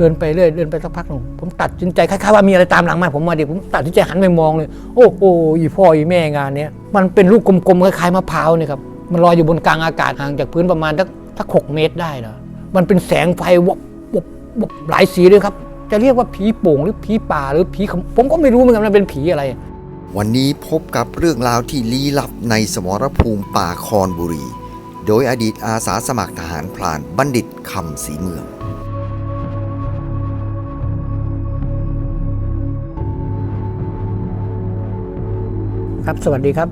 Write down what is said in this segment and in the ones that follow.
เดินไปเรื่อยเดินไปสักพักหนึ่งผมตัดสินใจคล้ายๆว่ามีอะไรตามหลังมาผมมาดิผมตัดสินใจหันไปมองเลย โอ้โหอีพ่ออีแม่งานเนี้ยมันเป็นลูกกลมๆคล้ายๆมะพร้าวเนี่ยครับมันลอยอยู่บนกลางอากาศห่างจากพื้นประมาณสักสักหกเมตรได้นะมันเป็นแสงไฟวบวบวบหลายสีเลยครับ จะเรียกว่าผีโป่งหรือผีป่าหรือผีผมก็ไม่รู้เหมือนกันมันเป็นผีอะไร วันนี้พบกับเรื่องราวที่ลี้ลับในสมรภูมิป่าคอนบุรี โดยอดีตอาสาสมัครทหารพรานบัณฑิตคำศรีเมือง ครับ สวัสดีครับ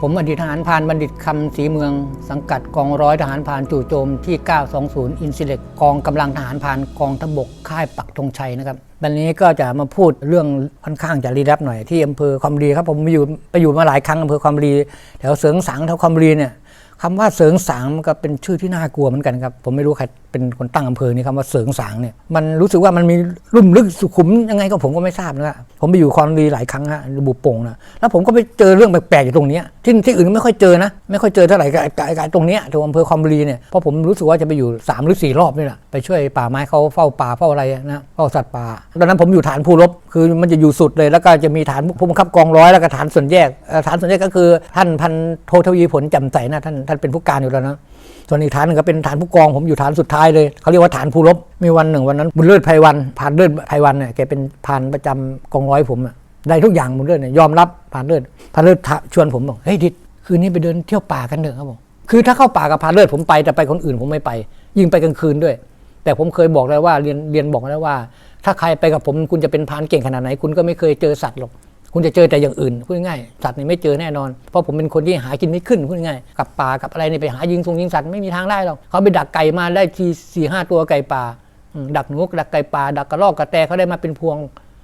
ผมอดีตทหารพานบัณฑิตคำศรีเมือง สังกัดกองร้อยทหารพานจู่โจมที่ 920 อินซิเล็กกองกำลังทหารพานกองทบกค่ายปักธงชัยนะครับวันนี้ก็จะมาพูดเรื่องค่อนข้างจะรีรับหน่อยที่อำเภอความรีครับผมไปอยู่ไปอยู่มาหลายครั้งอำเภอความรีแถวเสริงสังแถวความรีเนี่ยคำว่าเสริงสางมันก็เป็นชื่อที่น่ากลัวเหมือนกันครับผมไม่รู้ใครเป็นคนตั้งอำเภอนี้คำว่าเสริงสางเนี่ยมันรู้สึกว่ามันมีลุ่มลึกสุขุมยังไงก็ผมก็ไม่ทราบนะผมไปอยู่คอนรีหลายครั้งฮะบุโป่งนะแล้วผมก็ไปเจอเรื่องแปลกๆอยู่ตรงนี้ที่ที่อื่นไม่ค่อยเจอนะ ไม่ค่อยเจอเท่าไหร่กับกับตรงนี้ตรงอำเภอคอมบุรีเนี่ยเพราะผมรู้สึกว่าจะไปอยู่สามหรือสี่รอบนี่แหละไปช่วยป่าไม้เขาเฝ้าป่าเฝ้าอะไรนะเฝ้าสัตว์ป่าตอนนั้นผมอยู่ฐานภูรบคือมันจะอยู่สุดเลย แล้วก็จะมีฐานผู้บังคับกองร้อยแล้วก็ฐานส่วนแยกฐานส่วนแยกก็คือ ท่านพันโททวีผลจำใสนะท่านท่านเป็นผู้การอยู่แล้วนะส่วนอีกฐานหนึ่งก็เป็นฐานผู้กองผมอยู่ฐานสุดท้ายเลยเขาเรียกว่าฐานภูรบมีวันหนึ่งวันนั้นบุญเลิศไพวันผ่านเลิศไพวันเนี่ยแกเป็นผ่านประจำกองร้อยผมได้ทุกอย่างบุญเลิศเนี่ยยอมรับผ่านเลิศผ่านเลิศชวนผมบอกเฮ้ยดิดคืนนี้ไปเดินเที่ยวป่ากันเถอะครับผมคือถ้าเข้าป่ากับผ่านเลิศผมไปแต่ไปคนอื่นผมไม่ไป ยิ่งไปกลางคืนด้วย แต่ผมเคยบอกแล้วว่าเรียนเรียนบอกแล้วว่า ถ้าใครไปกับผมคุณจะเป็นพรานเก่งขนาดไหน คุณก็ไม่เคยเจอสัตว์หรอก คุณจะเจอแต่อย่างอื่นพูดง่ายสัตว์นี่ไม่เจอแน่นอน เพราะผมเป็นคนที่หากินไม่ขึ้นพูดง่ายกับป่ากับอะไรนี่ไปหายิงทรงยิงสัตว์ไม่มีทางได้หรอกเขาไปดักไก่มาได้ทีสี่ห้าตัวไก่ป่าดักหนูดักไก่ป่าดักกระรอกกระแตเขาได้มาเป็นพวง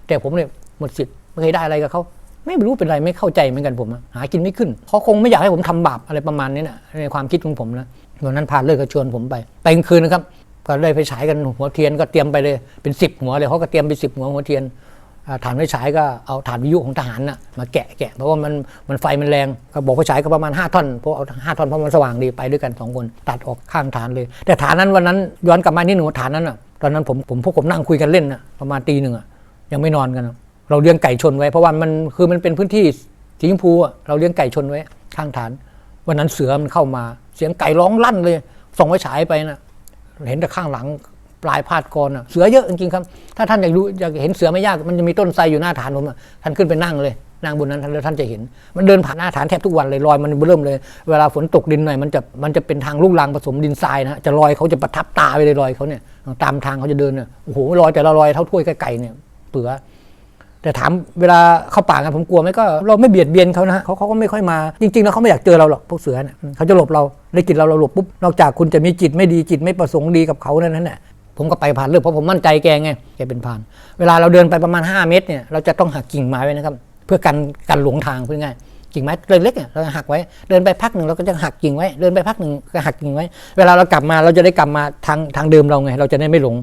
แต่ผมเนี่ยหมดสิทธิ์ไม่เคยได้อะไรกับเขาไม่รู้เป็นไรไม่เข้าใจเหมือนกันผมหากินไม่ขึ้นเขาคงไม่อยากให้ผมทำบาปอะไรประมาณนี้นะในความคิดของผมนะวันนั้นพาเลิกก็ชวนผมไปไปกลางคืนนะครับก็เลยไปฉายกันหัวเทียนก็เตรียมไปเลยเป็นสิบหัวเลยเขาก็เตรียมไปสิบหัวหัวเทียน ฐานไฟฉายก็เอาฐานวิทยุของทหารน่ะมาแกะแกะเพราะว่ามันมันไฟมันแรงก็บอกไฟฉายก็ประมาณ 5ท่อนเพราะเอาห้าท่อนเพราะมันสว่างดีไปด้วยกันสองคน ตัดออกข้างฐานเลย แต่ฐานนั้นวันนั้นย้อนกลับมานี่หนูฐานนั้นอะตอนนั้นผมผมพวกผมนั่งคุยกันเล่นน่ะประมาณตีหนึ่งอะยังไม่นอนกัน เราเลี้ยงไก่ชนไว้เพราะว่ามันคือมันเป็นพื้นที่สีชมพูอะเราเลี้ยงไก่ชนไว้ข้างฐาน วันนั้นเสือมันเข้ามา เสียงไก่ร้องลั่นเลยส่องไฟฉายไปน่ะเห็นแต่ข้างหลัง ปลายพาดกรอะเสือเยอะจริงๆครับ ถ้าท่านอยากรู้อยากเห็นเสือไม่ยาก มันจะมีต้นไทรอยู่หน้าฐานผมท่านขึ้นไปนั่งเลยนั่งบนนั้นท่านแล้วท่านจะเห็น มันเดินผ่านหน้าฐานแทบทุกวันเลยลอยมันเริ่มเลย เวลาฝนตกดินหน่อยมันจะมันจะเป็นทางลูกรังผสมดินทรายนะจะลอยเขาจะประทับตาไปเลยลอยเขาเนี่ยตามทางเขาจะเดินเนี่ยโอ้โหลอยแต่ละลอยเท่าถ้วยไก่เนี่ยเปือแต่ถามเวลาเข้าป่ากันผมกลัวไหมก็เราไม่เบียดเบียนเขานะฮะเขาเขาก็ไม่ค่อยมาจริงๆแล้วเขาไม่อยากเจอเราหรอกพวกเสือเนี่ยเขาจะหลบเราได้กลินเราเราหลบปุ๊บนอกจากคุณจะมีจิตไม่ดีจิตไม่ประสงค์ดีกับเขานั้นแหละ ผมก็ไปผ่านเรื่องเพราะผมมั่นใจแกไงแกเป็นผ่าน เวลาเราเดินไปประมาณ 5 เมตรเนี่ยเราจะต้องหักกิ่งไม้ไว้นะครับ เพื่อกันกันหลงทางเพูดง่ายกิ่งไม้เล็กๆเนี่ยเราจะหักไว้เดินไปพักหนึ่งเราก็จะหักกิ่งไว้ เดินไปพักหนึ่งก็หักกิ่งไว้ เวลาเรากลับมาเราจะได้กลับมาทางทางเดิมเราไง เราจะได้ไม่หลง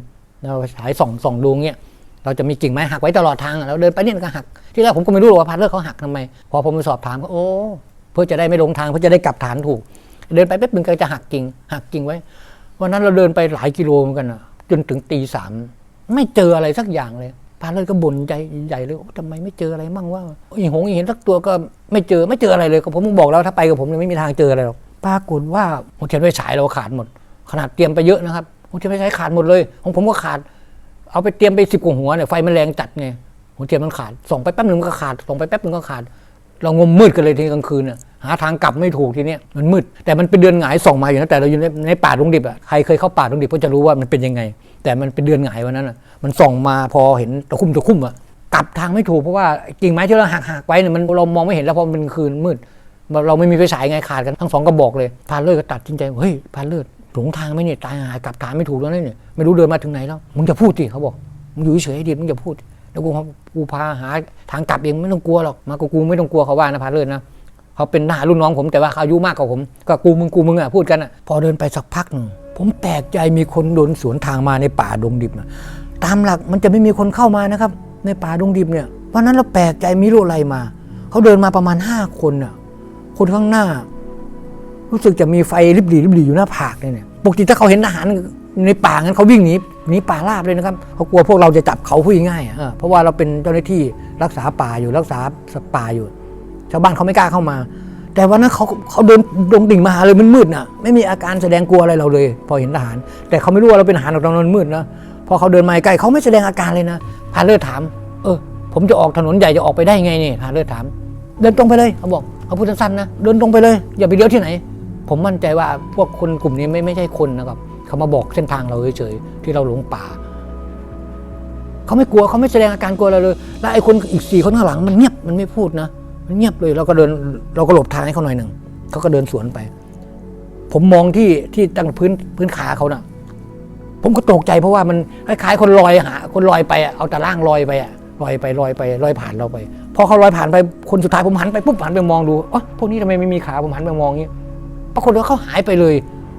เราฉายส่องส่องดูเงี้ยเราจะมีกิ่งไม้หักไว้ตลอดทางเราเดินไปเนี่ยก็หักที่แรกผมก็ไม่รู้หรอกว่าพาร์ทเลอร์เขาหักทำไม พอผมไปสอบถามก็โอ้เพื่อจะได้ไม่หลงทางเพื่อจะได้กลับฐานถูก เดินไปแป๊บนึงก็จะหักกิ่งหักกิ่งไว้วันนั้นเราเดินไปหลายกิโลเหมือนกันอะ จนถึงตีสามไม่เจออะไรสักอย่างเลยพาเลอร์ก็บ่นใจใหญ่เลยทำไมไม่เจออะไรมั่งว่าอีหงอีเห็นสักตัวก็ไม่เจอไม่เจออะไรเลยก็ผมบอกแล้วถ้าไปกับผมเนี่ยไม่มีทางเจออะไรหรอกปรากฏว่าหัวเทียนไฟฉายเราขาดหมด ขนาดเตรียมไปเยอะนะครับหัวเทียนไฟฉายขาดหมดเลย ของผมก็ขาด เอาไปเตรียมไปสิบกว่าหัวเนี่ยไฟมันแรงจัดไงหัวเทียนมันขาดส่องไปแป๊บหนึ่งก็ขาดส่องไปแป๊บหนึ่งก็ขาด เรางมมืดกันเลยทีกลางคืนน่ะหาทางกลับไม่ถูกทีเนี้ยมันมืด แต่มันเป็นเดือนหงายส่องมาอยู่นะแต่เราอยู่ในในป่าดงดิบอะใครเคยเข้าป่าดงดิบก็จะรู้ว่ามันเป็นยังไง แต่มันเป็นเดือนหงายวันนั้นอะมันส่องมาพอเห็นตะคุ่มตะคุ่มอะกลับทางไม่ถูกเพราะว่ากิ่งไม้ที่เราหักหักไว้เนี่ยมันเรามองไม่เห็นแล้วเพราะมันเป็นคืนมืด เราไม่มีไฟฉายไงขาดกันทั้งสองกระบอกเลยพานเลิศก็ตัดสินใจเฮ้ยพานเลิศหลงทางไหมเนี่ยตายหายกลับฐานไม่ถูกแล้วเนี่ยไม่รู้เดินมาถึงไหนแล้วมึงจะพูดสิเขาบอกมึงอยู่เฉยดีมึงจะพูด แล้วกูกูพาหาทางกลับเองไม่ต้องกลัวหรอกมากกูไม่ต้องกลัวเขาว่านะพาเลิศนะเขาเป็นทหารุ่นน้องผมแต่ว่าเขาอายุมากกว่าผม ก็กูมึงกูมึงอะพูดกันอะพอเดินไปสักพักหนึ่งผมแปลกใจมีคนเดินสวนทางมาในป่าดงดิบนะตามหลักมันจะไม่มีคนเข้ามานะครับ ในป่าดงดิบเนี่ยวันนั้นเราแปลกใจมีโรคอะไรมาเขาเดินมาประมาณห้าคนอะคนข้างหน้า รู้สึกจะมีไฟริบหรี่ริบหรี่อยู่หน้าผากเนี่ยปกติถ้าเขาเห็นทหาร ในป่างั้นเขาวิ่งหนีหนีป่าราบเลยนะครับเขากลัวพวกเราจะจับเขาพูดง่ายเพราะว่าเราเป็นเจ้าหน้าที่รักษาป่าอยู่รักษาสัตว์ป่าอยู่ ชาวบ้านเขาไม่กล้าเข้ามา แต่วันนั้นเขาเขาเดินดงดิ่งมาหาเลยมันมืดน่ะไม่มีอาการแสดงกลัวอะไรเราเลย พอเห็นทหาร แต่เขาไม่รู้ว่าเราเป็นทหารหรอกตอนนั้นมืดนะพอเขาเดินมาใกล้เขาไม่แสดงอาการเลยนะพาเลิศถาม เออ ผมจะออกถนนใหญ่จะออกไปได้ไงเนี่ยพาเลิศถาม เดินตรงไปเลยเขาบอกเขาพูดสั้นๆนะเดินตรงไปเลย อย่าไปเลี้ยวที่ไหน ผมมั่นใจว่าพวกคนกลุ่มนี้ไม่ไม่ใช่คนนะครับ เขามาบอกเส้นทางเราเฉยๆที่เราหลงป่าเขาไม่กลัวเขาไม่แสดงอาการกลัวอะไรเลย แล้วไอ้คนอีกสี่คนข้างหลังมันเงียบมันไม่พูดนะมันเงียบเลยเราก็เดินเราก็หลบทางให้เขาหน่อยหนึ่งเขาก็เดินสวนไป ผมมองที่ที่ตั้งพื้นพื้นขาเขาน่ะ ผมก็ตกใจเพราะว่ามันคล้ายๆคนลอยหาคนลอยไปเอาแต่ร่างลอยไปอะลอยไปลอยไปลอยผ่านเราไปพอเขาลอยผ่านไปคนสุดท้ายผมหันไปปุ๊บหันไปมองดูอ๋อพวกนี้ทำไมไม่มีขาผมหันไปมองอย่างนี้ปรากฏว่าเขาหายไปเลย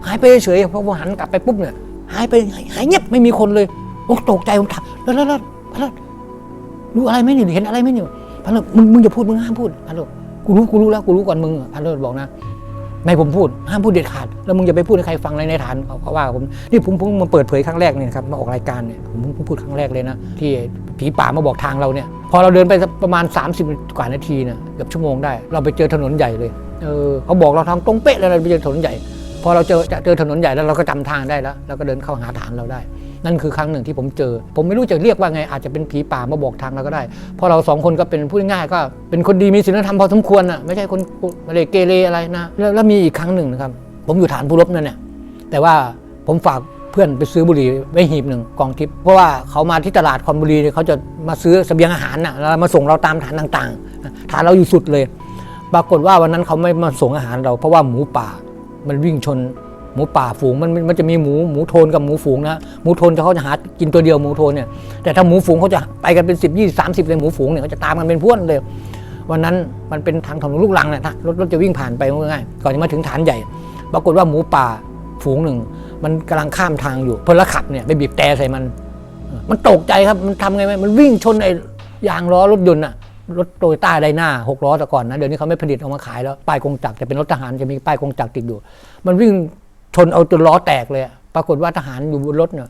หายไปเฉยพอผมหันกลับไปปุ๊บเนี่ยหายไปหายเงียบไม่มีคนเลยโอ้ตกใจผมถามแล้วแล้วแล้วแล้วรู้อะไรไหมนี่เห็นอะไรไหมนี่พันเลิศมึงมึงอย่าพูดมึงห้ามพูดพันเลิศกูรู้กูรู้แล้วกูรู้ก่อนมึงพันเลิศบอกนะให้ผมพูดห้ามพูดเด็ดขาดแล้วมึงอย่าไปพูดให้ใครฟังในในฐานเขาเขาว่าผมนี่ผมเพิ่งมาเปิดเผยครั้งแรกเนี่ยครับมาออกรายการเนี่ยผมเพิ่งพูดครั้งแรกเลยนะที่ผีป่ามาบอกทางเราเนี่ย พอเราเดินไปประมาณ 30 กว่านาทีเนี่ยเกือบชั่วโมงได้ เราไปเจอถนนใหญ่เลยเออเขาบอกเราทางตรงเป๊ะเลยเราไปเจอถนนใหญ่ พอเราเจอจเจอถนนใหญ่แล้วเราก็จำทางได้แล้วเราก็เดินเข้าหาฐานเราได้ นั่นคือครั้งหนึ่งที่ผมเจอ ผมไม่รู้จะเรียกว่าไงอาจจะเป็นผีป่ามาบอกทางเราก็ได้เพราะเราสองคนก็เป็นพูดง่ายก็ เป็นคนดีมีศีลธรรมพอสมควรอะไม่ใช่คนไม่ได้เกเรอะไรนะแล้วแล้วมีอีกครั้งหนึ่งนะครับ ผมอยู่ฐานผู้รบนั่นเนี่ยแต่ว่าผมฝากเพื่อนไปซื้อบุหรี่ไว้หีบหนึ่งกองทิพย์เพราะว่าเขามาที่ตลาดคอนบุรีเนี่ยเขาจะมาซื้อเสบียงอาหารน่ะแล้วมาส่งเราตามฐานต่างๆฐานเราอยู่สุดเลย ปรากฏว่าวันนั้นเขาไม่มาส่งอาหารเรา เพราะว่าหมูป่า มันวิ่งชนหมูป่าฝูงมันมันจะมีหมูหมูโทนกับหมูฝูงนะหมูโทนเขาจะหากินตัวเดียวหมูโทนเนี่ยแต่ถ้าหมูฝูงเขาจะไปกันเป็น10 20 30เลยหมูฝูงเนี่ยเขาจะตามกันเป็นพวนเลย วันนั้นมันเป็นทางถนนลูกรังเนี่ยนะรถรถจะวิ่งผ่านไปง่ายๆก่อนจะมาถึงฐานใหญ่ ปรากฏว่าหมูป่าฝูงหนึ่ง มันกำลังข้ามทางอยู่พลขับเนี่ยไปบีบแต่ใส่มัน มันตกใจครับมันทำไงไหมมันวิ่งชนไอ้ยางล้อรถยนต์อะ รถโตโยต้าไดนาหกล้อแต่ก่อนนะ เดี๋ยวนี้เขาไม่ผลิตออกมาขายแล้ว ป้ายกงจักรแต่เป็นรถทหารจะมีป้ายกงจักรติดอยู่ มันวิ่งชนเอาจนล้อแตกเลย ปรากฏว่าทหารอยู่บนรถเนี่ย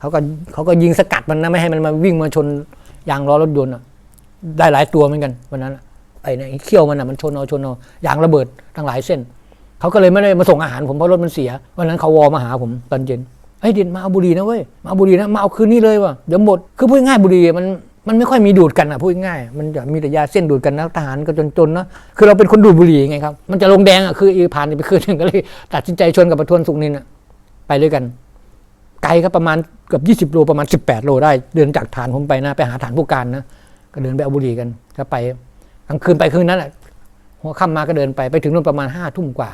เขาก็เขาก็ยิงสกัดมันนะไม่ให้มันมาวิ่งมาชนยางล้อรถยนต์อะได้หลายตัวเหมือนกันวันนั้นไอ้เนี่ยเขี้ยวมันอะมันชนเอาชนเอายางระเบิดทั้งหลายเส้นเขาก็เลยไม่ได้มาส่งอาหารผมเพราะรถมันเสียวันนั้นเขาวอมาหาผมตอนเย็นเฮ้ยเดินมาเอาบุหรี่นะเว้ยมาเอาบุหรี่นะมาเอาคืนนี้เลยว่ะเดี๋ยวหมดคือพูดง่ายบุหรี่มัน มันไม่ค่อยมีดูดกันอะพูดง่ายมันจะมีแต่ยาเส้นดูดกันนะทหารก็จนๆเนะคือเราเป็นคนดูดบุหรี่ไงครับมันจะลงแดงอะคืออีผ่านไปคืนหนึ่งก็เลย ตัดสินใจชวนกับประทวนสุกนินอะไปด้วยกัน ไกลครับประมาณเกือบ20 โลประมาณ 18 โลได้ เดินจากฐานผมไปนะ ไปหาฐานผู้การนะก็เดินไปเอาบุหรี่กันก็ไปกลางคืนไปคืนนั้นแหละหัวค่ำมาก็เดินไปไปถึงนู่นประมาณห้าทุ่มกว่า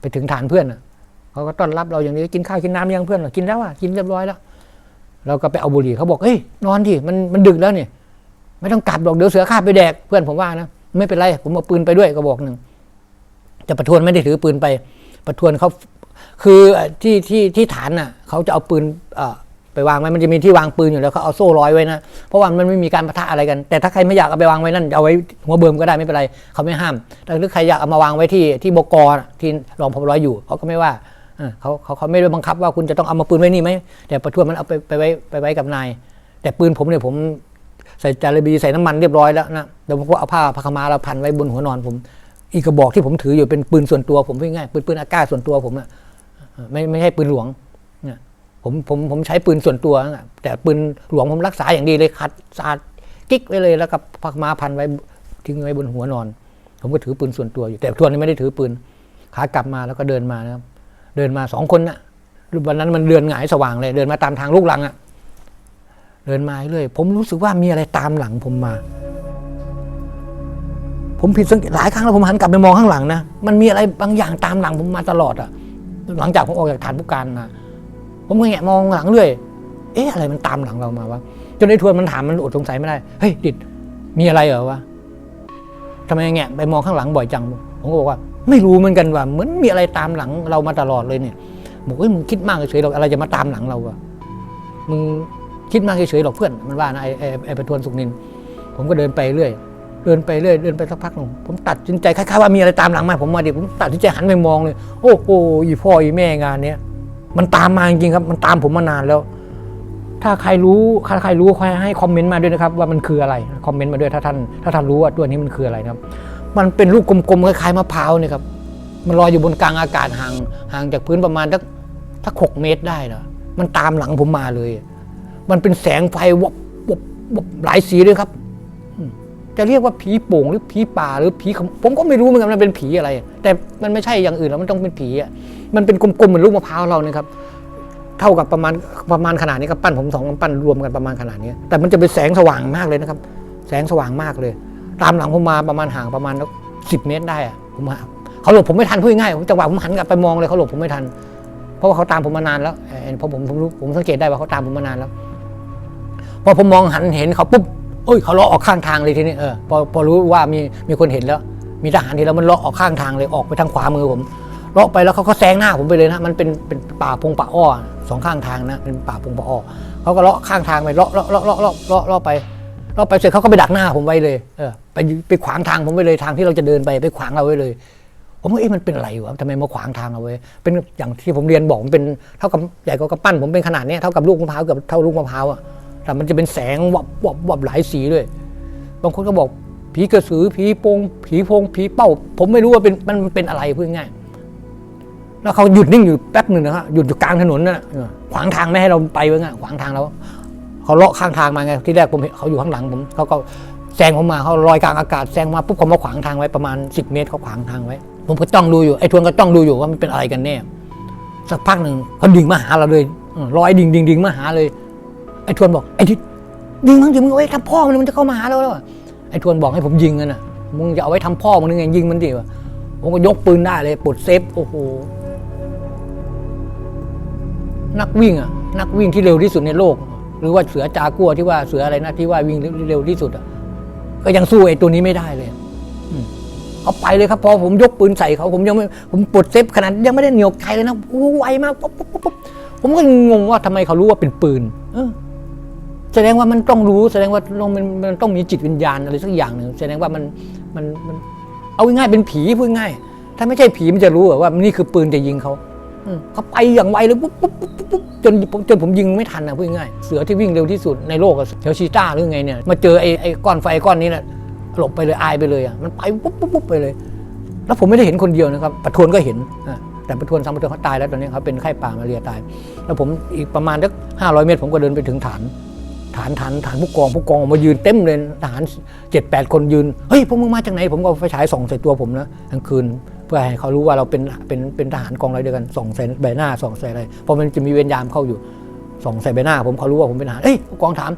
ไปถึงฐานเพื่อนน่ะเขาก็ต้อนรับเราอย่างนี้กินข้าวกินน้ำยังเพื่อนกินแล้วอะกินเรียบร้อยแล้ว เราก็ไปเอาบุหรี่เขาบอกเฮ้ยนอนที่มันมันดึกแล้วเนี่ยไม่ต้องกลับหรอกเดี๋ยวเสือคาบไปแดกเพื่อนผมว่านะไม่เป็นไรผมเอาปืนไปด้วยก็บอกหนึ่งแต่ประทวนไม่ได้ถือปืนไป ประทวนเขาคือที่ที่ที่ฐานน่ะเขาจะเอาปืนไปวางไว้มันจะมีที่วางปืนอยู่แล้วเขาเอาโซ่ร้อยไว้นะเพราะว่ามันไม่มีการปะทะอะไรกัน แต่ถ้าใครไม่อยากเอาไปวางไว้นั่นเอาไว้หัวเบิ่มก็ได้ไม่เป็นไรเขาไม่ห้ามแต่ถ้าใครอยากเอามาวางไว้ที่ที่บกน่ะที่รองพบร้อยอยู่เขาก็ไม่ว่า เขาเขาเขาไม่ได้บังคับว่าคุณจะต้องเอามาปืนไว้นี่ไหมแต่ประท้วนมันเอาไปไปไว้ไปไว้กับนาย แต่ปืนผมเนี่ยผมใส่จาระบีใส่น้ำมันเรียบร้อยแล้วนะเดี๋ยวผมก็เอาผ้าผ้ามาเราพันไว้บนหัวนอนผม อีกกระบอกที่ผมถืออยู่เป็นปืนส่วนตัวผมพูดง่ายปืนปืนอากาศส่วนตัวผมอะไม่ไม่ใช่ปืนหลวงผมผมผมใช้ปืนส่วนตัวนะแต่ปืนหลวงผมรักษาอย่างดีเลยขัดสะอาดกิ๊กไว้เลยแล้วก็ผ้ามาพันไว้ทิ้งไว้บนหัวนอน ผมก็ถือปืนส่วนตัวอยู่แต่ทวนนี้ไม่ได้ถือปืนขากลับมาแล้วก็เดินมานะครับ เดินมาสองคนน่ะวันนั้นมันเดือนหงายสว่างเลย เดินมาตามทางลูกหลังอะ เดินมาเรื่อยผมรู้สึกว่ามีอะไรตามหลังผมมา ผมผิดสังเกตหลายครั้งแล้วผมหันกลับไปมองข้างหลังนะมันมีอะไรบางอย่างตามหลังผมมาตลอดอะ หลังจากผมออกจากฐานผู้การมาผมก็แงะมองหลังเรื่อย เอ๊ะอะไรมันตามหลังเรามาวะจนไอ้ทวนมันถามมันอดสงสัยไม่ได้เฮ้ยดิดมีอะไรเหรอวะทำไมแงะไปมองข้างหลังบ่อยจัง ผมก็บอกว่า ไม่รู้เหมือนกันว่าเหมือนมีอะไรตามหลังเรามาตลอดเลยเนี่ยบอกเฮ้ยมึงคิดมากเฉยๆหรอกอะไรจะมาตามหลังเราวะมึงคิดมากเฉยๆหรอกเพื่อนมันว่านะไอ้ไอ้ไอ้ประทวนสุกนิน ผมก็เดินไปเรื่อย เดินไปเรื่อยเดินไปสักพักหนึ่งผมตัดสินใจคล้ายๆว่ามีอะไรตามหลังมาผมมาดิผมตัดสินใจหันไปมองเลย โอ้โหอีพ่ออีแม่งานเนี้ยมันตามมาจริงครับ มันตามผมมานานแล้ว ถ้าใครรู้ถ้าใครรู้ขอให้คอมเมนต์มาด้วยนะครับ ว่ามันคืออะไรคอมเมนต์มาด้วยถ้าท่านถ้าท่านรู้ว่าตัวนี้มันคืออะไรนะครับ มันเป็นลูกกลมๆคล้ายๆมะพร้าวนี่ครับ มันลอยอยู่บนกลางอากาศห่างห่างจากพื้นประมาณสักสักหกเมตรได้นะมันตามหลังผมมาเลย มันเป็นแสงไฟวับวับวับหลายสีเลยครับ จะเรียกว่าผีโป่งหรือผีป่าหรือผีผมก็ไม่รู้เหมือนกันมันเป็นผีอะไร แต่มันไม่ใช่อย่างอื่นแล้วมันต้องเป็นผีอะมันเป็นกลมๆเหมือนลูกมะพร้าวเราเนี่ยครับเท่ากับประมาณประมาณขนาดนี้ครับปั้นผมสองปั้นรวมกันประมาณขนาดนี้ แต่มันจะเป็นแสงสว่างมากเลยนะครับ แสงสว่างมากเลย ตามหลังผมมาประมาณห่างประมาณสิบเมตรได้อะผมมาเขาหลบผมไม่ทันพูดง่ายๆจังหวะผมหันกลับไปมองเลยเขาหลบผมไม่ทัน เพราะว่าเขาตามผมมานานแล้วเพราะผมผมรู้ผมสังเกตได้ว่าเขาตามผมมานานแล้วพอผมมองหันเห็นเขาปุ๊บเอ้ยเขาเลาะออกข้างทางเลยทีนี้เออพอพอรู้ว่ามีมีคนเห็นแล้ว มีทหารเห็นแล้วมันเลาะออกข้างทางเลยออกไปทางขวามือผมเลาะไปแล้วเขาก็แซงหน้าผมไปเลยนะ มันเป็นเป็นป่าพงป่าอ้อสองข้างทางนะ เป็นป่าพงป่าอ้อเขาก็เลาะข้างทางไปลาะเลาะเลาะเลาะเลาะเลาะเลาะไป เลาไปเสร็จเขาก็ไปดักหน้าผมไว้เลยเออไปไปขวางทางผมไว้เลยทางที่เราจะเดินไปไปขวางเราไว้เลย ผมว่าเอ๊ะมันเป็นอะไรวะทำไมมาขวางทางเอาไว้ เป็นอย่างที่ผมเรียนบอกมันเป็นเท่ากับใหญ่กว่ากระปั้นผมเป็นขนาดนี้เท่ากับลูกมะพร้าวเกือบเท่าลูกมะพร้าวอะแต่มันจะเป็นแสงวับวับวับหลายสีด้วยบางคนก็บอกผีกระสือผีโปงผีโพงผีเป้า ผมไม่รู้ว่าเป็นมันเป็นอะไรพูดง่ายแล้วเขาหยุดนิ่งอยู่แป๊บหนึ่งนะฮะหยุดอยู่กลางถนนน่ะขวางทางไม่ให้เราไปไว้ง่ายขวางทางเรา เขาเลาะข้างทางมาไงที่แรกผมเห็นเขาอยู่ข้างหลังผมเขาก็แซงผมมาเขาลอยกลางอากาศแซงมาปุ๊บเขามาขวางทางไว้ประมาณ 10 เมตรเขาขวางทางไว้ ผมก็จ้องดูอยู่ไอ้ทวนก็จ้องดูอยู่ว่ามันเป็นอะไรกันแน่สักพักหนึ่งเขาดิ่งมาหาเราเลยลอยดิ่งดิ่งดิ่งมาหาเลย ไอ้ทวนบอกไอ้ทิศยิงมั้งดิมึงเอาไว้ทำพ่อมันมันจะเข้ามาหาเราแล้วอไอ้ทวนบอกให้ผมยิงกันน่ะมึงจะเอาไว้ทำพ่อมึงนึงไงยิงมันดิวะผมก็ยกปืนได้เลยปลดเซฟโอ้โหนักวิ่งอะนักวิ่งที่เร็วที่สุดในโลก หรือว่าเสือจากัวที่ว่าเสืออะไรนะที่ว่าวิ่งเร็วที่สุดอะก็ยังสู้ไอ้ตัวนี้ไม่ได้เลยเอาไปเลยครับพอผมยกปืนใส่เขาผมยังไม่ผมปลดเซฟขนาดยังไม่ได้เหนียวไกลเลยนะโอ้ไวมากปุ๊บปุ๊บปุ๊บผมก็งงว่าทำไมเขารู้ว่าเป็นปืนเออแสดงว่ามันต้องรู้ แสดงว่าต้องมันมันต้องมีจิตวิญญาณอะไรสักอย่างหนึ่งแสดงว่ามันมันมัน เอาง่ายเป็นผีพูดง่าย ถ้าไม่ใช่ผีมันจะรู้เหรอว่านี่คือปืนจะยิงเขา เขาไปอย่างไวเลยปุ๊บปุ๊บปุ๊บปุ๊บจนผมจนผมยิงไม่ทันนะพูดง่ายเสือที่วิ่งเร็วที่สุดในโลกเสือชีต้าหรือไงเนี่ยมาเจอไอ้ไอ้ก้อนไฟก้อนนี้น่ะหลบไปเลยอายไปเลยอะมันไปปุ๊บปุ๊บปุ๊บไปเลย แล้วผมไม่ได้เห็นคนเดียวนะครับปะทวนก็เห็นแต่ปะทวนสังปะทวนเขาตายแล้วตอนนี้เขาเป็นไข้ป่ามาเรียตาย แล้วผมอีกประมาณสักห้าร้อยเมตร ผมก็เดินไปถึงฐาน ฐานฐานฐานผู้กองผู้กองมายืนเต็มเลยทหารเจ็ดแปดคนยืนเฮ้ยพวกมึงมาจากไหนผมก็ไฟฉายส่องใส่ตัวผมนะกลางคืน เพื่อให้เขารู้ว่าเราเป็นเป็นเป็นทหารกองอะไรเดียวกันส่องใส่ใบหน้าส่องใส่อะไรเพราะมันจะมีเวรยามเข้าอยู่ส่องใส่ใบหน้า ผมเขารู้ว่าผมเป็นทหารเอ้ยกองถาม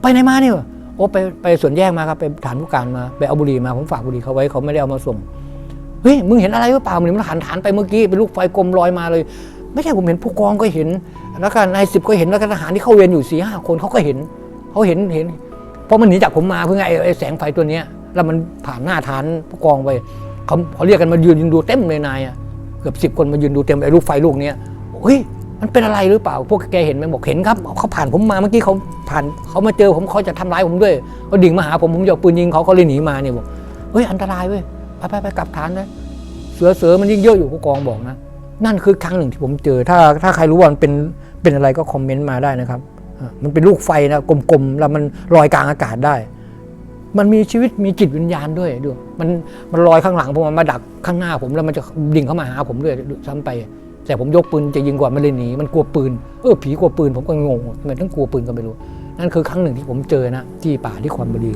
ไปไหนมาเนี่ยโอ้ไปไปสวนแยกมาครับไปฐานผู้การมาไปเอาบุหรี่มาผมฝากบุหรี่เขาไว้เขาไม่ได้เอามาส่งเฮ้ยมึงเห็นอะไรหรือเปล่ามันหันฐานไปเมื่อกี้เป็นลูกไฟกลมลอยมาเลย ไม่ใช่ผมเห็นผู้กองก็เห็น แล้วก็นายสิบก็เห็นแล้วก็ทหารที่เข้าเวรอยู่สี่ห้าคนเขาก็เห็นเขาเห็นเห็นเพราะมันหนีจากผมมาเพื่อไงไอ้ไอ้แสงไฟตัวเนี้ยแล้วมันผ่านหน้าฐานผู้กองไป เขาเขาเรียกกันมายืนยืนดูเต็มเลยนายอะเกือบสิบคนมายืนดูเต็มไอ้ลูกไฟลูกเนี้ยเฮ้ยมันเป็นอะไรหรือเปล่า พวกแกเห็นไหมบอกเห็นครับเขาผ่านผมมาเมื่อกี้เขาผ่านเขามาเจอผมเขาจะทำร้ายผมด้วยเขาดิ่งมาหาผมผมจะเอาปืนยิงเขาเขาเลยหนีมาเนี่ยบอกเฮ้ยอันตรายเว้ยไปไปไปกลับฐานเลยเสือเสือมันยิ่งเยอะอยู่ผู้กองบอกนะ นั่นคือครั้งหนึ่งที่ผมเจอ ถ้าถ้าใครรู้ว่ามันเป็นเป็นอะไรก็คอมเมนต์มาได้นะครับ มันเป็นลูกไฟนะกลมๆแล้วมันลอยกลางอากาศได้ มันมีชีวิตมีจิตวิญญาณด้วยด้วยมันมันลอยข้างหลังผมมันมาดักข้างหน้าผมแล้วมันจะดิ่งเข้ามาหาผมด้วยซ้ำไป แต่ผมยกปืนจะยิงกว่ามันเลยหนีมันกลัวปืนเออผีกลัวปืนผมก็งงทำไมต้องกลัวปืนก็ไม่รู้นั่นคือครั้งหนึ่งที่ผมเจอนะที่ป่าที่คอนบุรี